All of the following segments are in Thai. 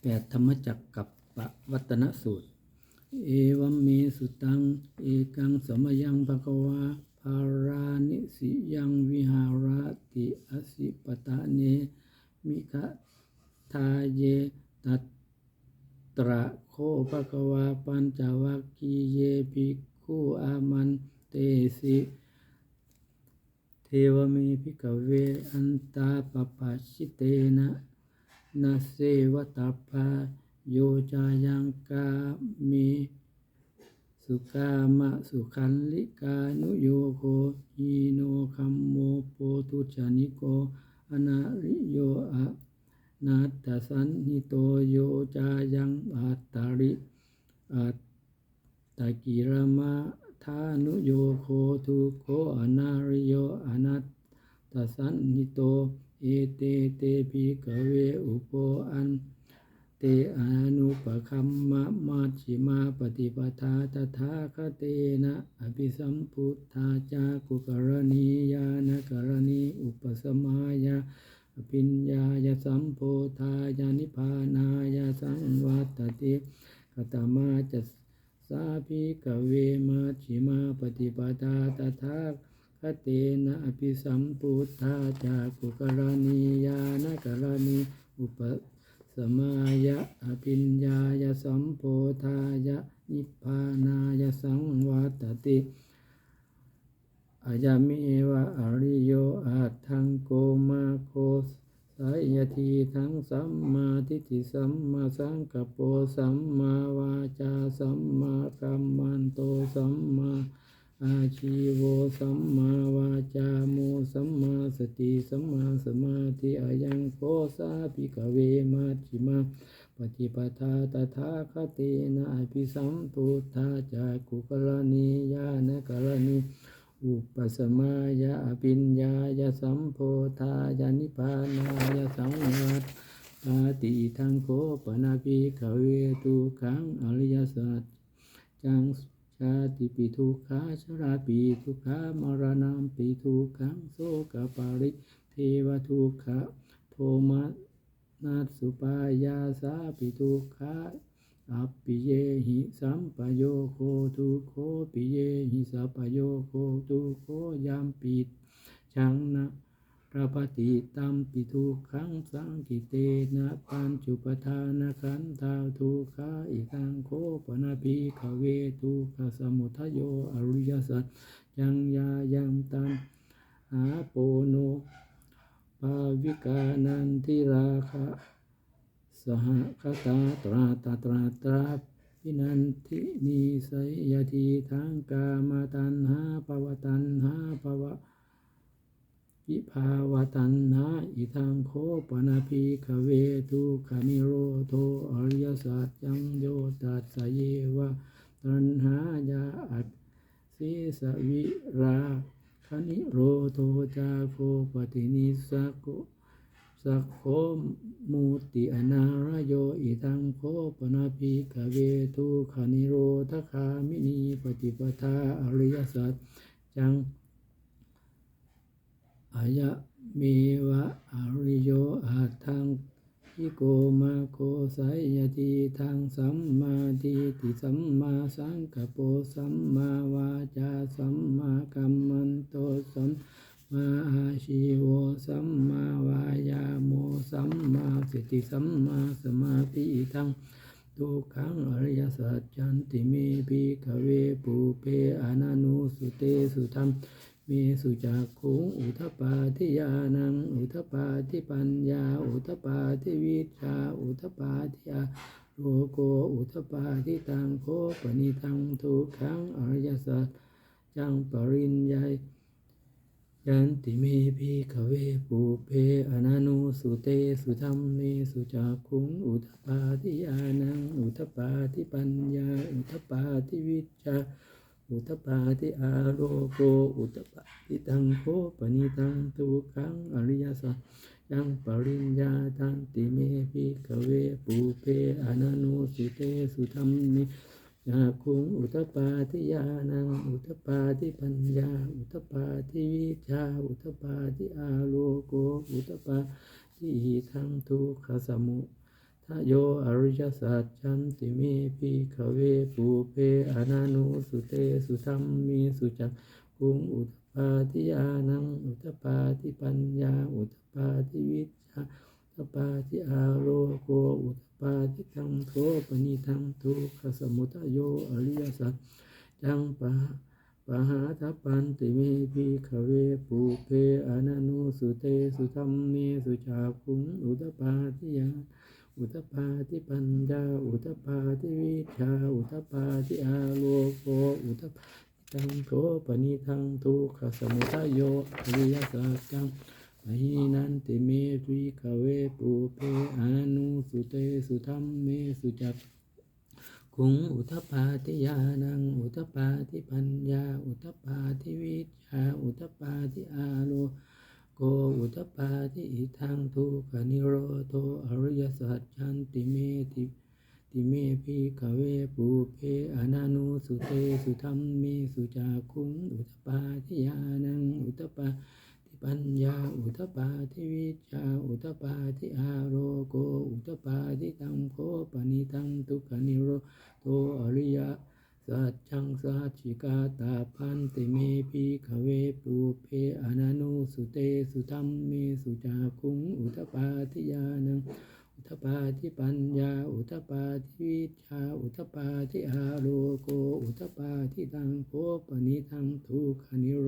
แปดธรรมจักรกับปวัตนสูตร เอวัมเมสุตัง เอกังสมยังภควาภารานิสิยังวิหาราติอสิปตะเน มิคะทาเยตัตตระโคภควาปัญจวัคคีเยภิกขุอามันเตสิเทวเมพิกเวอันตาปปัสชิเตนะ นาเสวตาภาโยจายังกามิสุกามะสุขันลิกานุโยโคหิโนคัมโมโปตุจานิโกอนาริโยอะนาตสันหิโตโยจายังอัตตาริอัตตากิรมาทานุโยโคทุโคอนาริโยอนัตตสันนิโต อเตเตปิกเวอุปอันเตอนุปคัมมะมัชฌิมาปฏิปทาตถาคเตนะอภิสัมพุทธาจากุกรณียานกรณีอุปสมายาอภิญญายสัมโพธายานิพานายสังวัตติกตมาจัสสาภิกเวมัชฌิมาปฏิปทาตถาค เตนะอภิสัมพุทธาจากุกรณียานกรณี อุปสมายะอภิญญายสัมโพธายะนิพพานายสังวัตติอายามิเอวะอริโยอาทังโกมาโคสายทีทั้งสัมมาทิฏฐิสัมมาสังกปโปสัมมาวาจาสัมมากัมมันโตสัมมา อาชีโวสัมมาวาจาโมสัมมาสติสัมมาสมาธิอายังโกสาภิกเวมัชฌิมาปฏิปทาตถาคเตนะอภิสัมพุทธาจากุกรณียานกรณีอุปสมายะอภิญญายสัมโพธายานิพานายาสังวัตตาติทังโคปนาภิกเวตุขังอริยสัจจัง ชาติปิทุกขาชราปิทุกขามรณะปิทุกขังโสกปาริเทวทุกขะโทมานัสสุปายาสาปิทุกขาอัปปิเยหิสัมปโยโคทุโคปิเยหิสัปโยโคทุโคยามปิดชังนะ พระปฏิตัมปิทุขังสังกิเตนะปัญจุปทานขันธาทุขาอิทังโคปนาภิขเวทุขสมุทโยอริยสัจยังยายังตันหาโปโนภาวิกานันทิราคะสหคตาตราตาตราตราพินันทินีสยทีทางกามาตันหาภวตันหาภวะ วิภาวตันหาอิทังโคปนาภิขเวทุขานิโรโทอริยสัจจังโยตัสเยวะตันหายาอัตสิสวิราคณิโรโทจาโคปฏินิสสโกสักโคมูติอนารโยอิทังโคปนาภิกขเวทุขานิโรธคามินีปฏิปทาอริยสัจจังายะเมวะอริโยอาทังพิโกมาโคไสยติทางสัมมาทิฏฐิสัมมาสังกปสัมมาวาจาสัมมากัมมันโตสัมมาอาชีโวสัมมาวายาโมสัมมาสติสัมมาสมาธิทังทุกขังอริยสัจจันติเมภิกขเวปุเพอนานุสุเตสุธรรม มีสุจักขุงอุทปาทิยานัง อุทปาทิปัญญา อุทปาทิวิชา อุทปาทิอาโลโกอุทปาทิตังโคปนิทังทุกขังอริยสัจจังปริญญายันติเมภิกขเวปุเพอนันุสุเตสุธรรมเมสุจักขุงอุทปาทิยานัง อุทปาทิปัญญา อุทปาทิวิชา อุทปาทิอาโรโกอุทปาทิตังโคปนิตังทุขังอริยสัจยังปริญญาทันติเมภิกเวปุเพอนันุสุเตสุธรรมเมยาคุงอุตปาทิยานังอุตปาทิปัญญา อุตปาทิวิชา อุตปาทิอาโลโกอุตปาทิทังทุกขสมุ โยอริยสัจจันติเมปิขเวปูเพอนานุสุเตสุธรรมมีสุจักคุงอุตปาทิยานังอุตปาทิปัญญา อุตปาทิวิชาอุตปาทิอาโลโกอุตปาทิตังโทปนิทังทุกขสมุทโยอริยสัจจังปะปหาทัปปันติเมพิขเวปุเพอนันุสุเตสุธรรมเมสุจาคุงอุตปาทิปัญญาอุตปาทิวิชาอุตปาทิอาโลโก ตตังโทปนิทังทุกขสมุทโยอริยสัจจังมหินันติเมพิขเวปุเพอนันุสุเตสุธรรมเมสุจักคุงอุทปปาทิยานังอุทปปาทิปัญญา อุทปปาทิวิชาอุทปปาทิอาโลโกอุทปปาทิอิทังทุกขนิโรโทอริยสัจจันติเมติ ติเมพิกเวปูเพอนานุสุเตสุธรรมเมสุจาคุงอุทปปาทิยานังอุทปปาทิปัญญาอุทปปาทิวิชาอุทปปาทิอาโรโกอุทปปาทิตังโคปนิตังทุกขนิโรโตอริยสัจจังสัจจิกาตาพันติเมพิขเวปูเพอนานุสุเตสุธรรมเมสุจาคุงอุทปาทิยานัง อุทปาทิปัญญา อุทปาทิวิชา อุทปาทิอาโลโก อุทปาทิตังโคปนิทังทุกขนิโร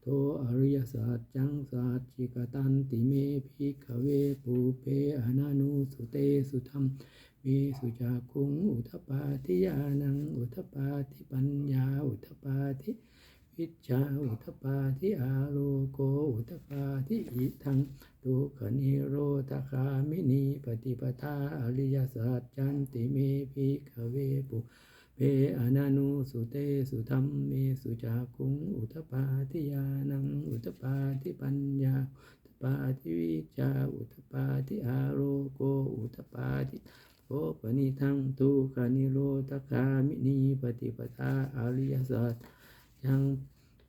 โทอริยสัจจังสัจจิกตันติเมพิขเวปูเพอนานุสุเตสุธรรมมีสุจาคุงอุทปาทิยานัง อุทปาทิปัญญา อุทปาทิ วิชาอุทปาทิอาโลโกอุทปาทิอิทังทุกขนิโรธคามินีปฏิปทาอริยสัจจันติเมพิขเวปุเพอนานุสุเตสุธรรมเมสุจาคุงอุทปาทิยานังอุทปาทิปัญญาอุทปาทิวิชาอุทปาทิอาโลโกอุทปาทิโอปนิทังทุกขานิโรธคามินีปฏิปทาอริยสัจ ยัง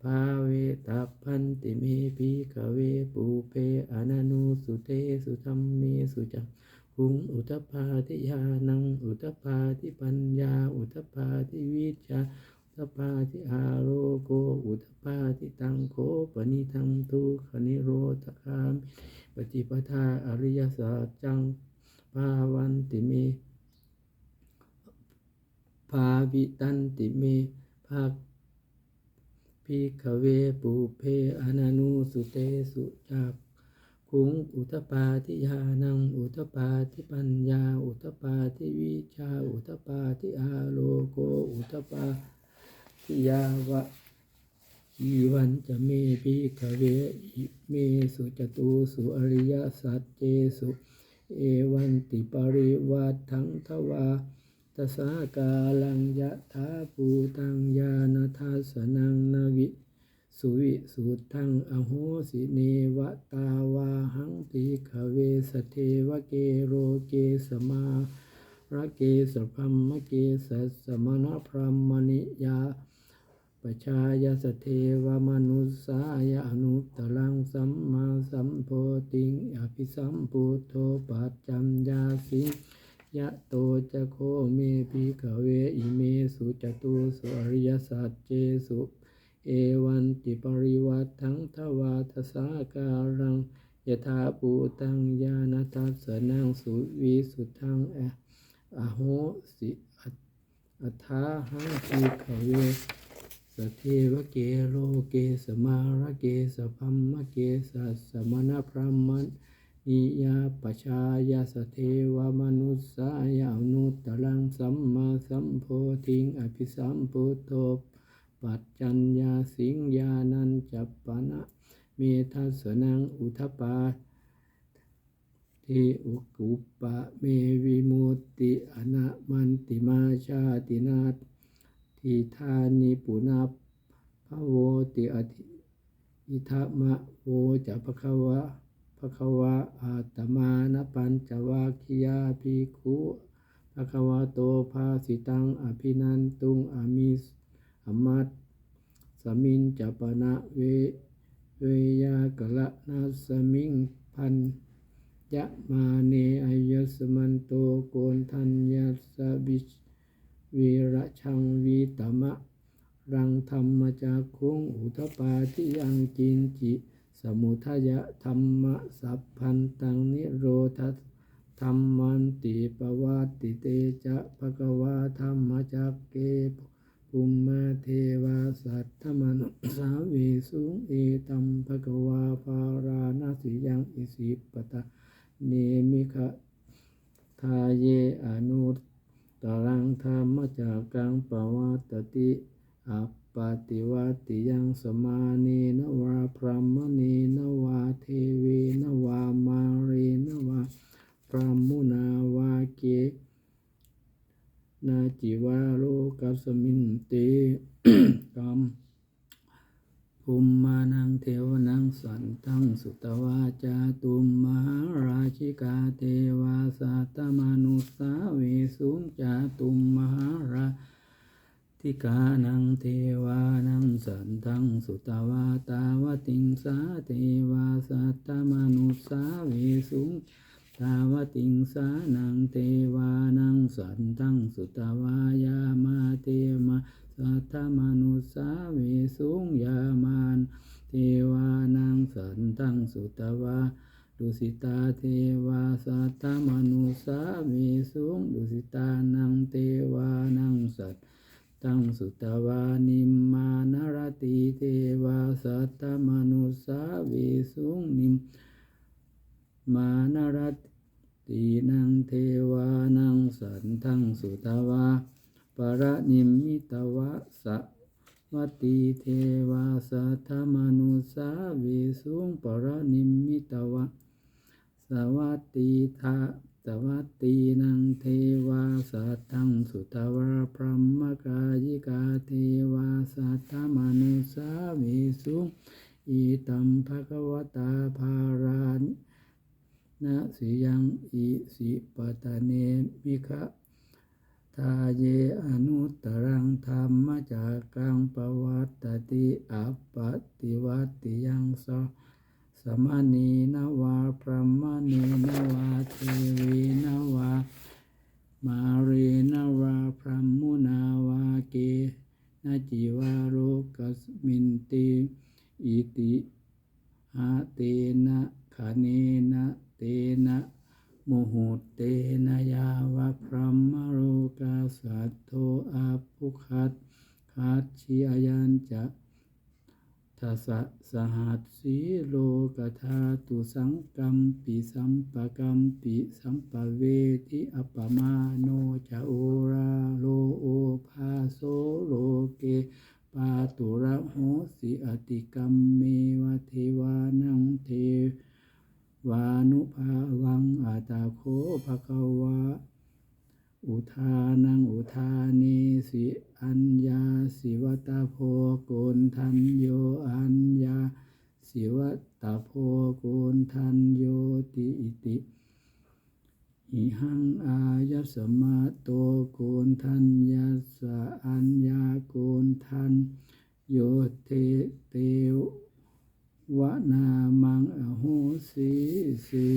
ภาเวตัพันติเมพิกเวปูเปอนานุสุเตสุธรรมเมสุจักคุงอุตปาทิยานังอุตปาทิปัญญา อุตปาทิวิชาอุตปาทิอาโลโกอุตปาทิตังโคปนิทังทุขนิโรธคามิปฏิปทาอริยสัจจังภาวันติเมภาวิตันติเมภา พิขเวปุเพอนานุสุเตสุจักคุงอุทปาทิยานังอุทปาทิปัญญา อุทปาทิวิชา อุทปาทิอาโลโกอุทปาทิยาวะอีวันจะเมพิขเวอิเมสุจตุสุอริยสัจเจสุ เอวันติปริวัตถังทวา ตสากาลังยะถาปูตังยานาทัสนังนาวิสุวิสุทังอโหสิเนวตาวาหังติขเวสเทวเกโรเกสมาระเกสพัมมะเกสัสมณพรมณิยาปชายสเทวมนุสายอนุตตรังสัมมาสัมโพติงอภิสัมปุโตปัจจัมยาสิ ยะโตจะโคเมปิกเวอิเมสุจตุสุอริยสัจเจสุเอวันติปริวัตถังทวาทสาการังยถาปูตังยานาทัสนังสุวิสุทังอะอโหสิอัตอัฏฐาหังปิกเวสเทวเกโรเกสมาระเกสพัมมะเกสัสสมณพรหมัน นิยาปชายาสเทวมนุสสายานุตตรังสัมมาสัมโพธิงอภิสัมพุทโธปัจจัญญาสิงญานันจัปปนะเมทัสนังอุทปาทิอุกุปปะเมวิมุตติอนะมันติมาชาตินาทิธานิปุนาภโวติอธิอิทามะโวจะภควะ ภควะอาตมานปัญจวัคคียาภิกขุภควะโตภาสิตังอภินันตุงอามิสอมัตสมินจัปนะเวเวยากละนาสมิงพันยะมาเนอายสมันโตโกนทัญญาสบิชวีระชังวีตมะ รังธรรมจากคุงอุทปาทิยังกินจิ สมุทยะธรรมะสัพพันตังนิโรธาธรรมันติปวัตติเตจะภะคะวาธรรมจักเกปุมมาเทวาสัตถมนุสาเวสุงเอตัมภะคะวาภารานาสิยังอิสิปตะเนมิขะทาเยอนุตตรังธรรมจักกังปวัตติอัป ปติวัติยังสมาเนนวาพรหมเนนวาเทเวนวามาเรนวาพรหมุนาวาเกนาจิวาโลกัสมินเตกรรมภูมิมานังเทวนังสันตังสุตวาจาตุมมหาราชิกาเทวาสัตตมนุสาเวสุงจาตุมมหารา ทิกานังเทวานังสันทังสุตวาตาวติงสาเทวาสัตตมนุสาเวสุงตาวติงสานังเทวานังสันทังสุตวายามาเทมาสัตตมนุสาเวสุงยามานเทวานังสันทังสุตวาดุสิตาเทวาสัตตมนุสาเวสุงดุสิตานังเทวานังสัตต งสุตวานิมมานารติเทวาสัตตมนุสาเวสุงนิมมานารตินังเทวานังสันทังสุตวาปรนิมมิตวะสะวัตติเทวาสัทธมนุสาเวสุงปรนิมมิตวะสวัตติทา สวัตตินังเทวาสัตตังสุตวรพรหมกายิกาเทวาสัตตมนุสาเวสุอิตัมภะควตาภารานะสิยังอิสิปตะเนมิคะทาเยอนุตรังธรรมจากกังปวัตติอัปปติวัติยังสสมานีนวาพระมณีนวาเทวีนวา มารีนวาพระมุนาวาเกนาจิวาโรกัส มินติอิติหาเตนะขาเนนะเตนะโมโหเตนะยาวะพระมโรกาสัตโตอาภุคัตคัตชิอายันจะทัสสะสหัสสีโลกธาตุสังกัมปิสัมปะกัมปิสัมปะเวทิอปปมาโนจะโอราโลโอภาโซโลเก ปาตุระโหสิอติกัมเมวะเทวานังเทวานุภาวังอาตาโคภะคะวะ อุทานังอุทานิสิอัญญาสิวตาโพโกนทันโยอัญญาสิวตาโพโกนทันโยติอิติ อิหังอายัสมาโตโกนทันยัสอัญญาโกนทันโยเทเตววนามังอโหสีสี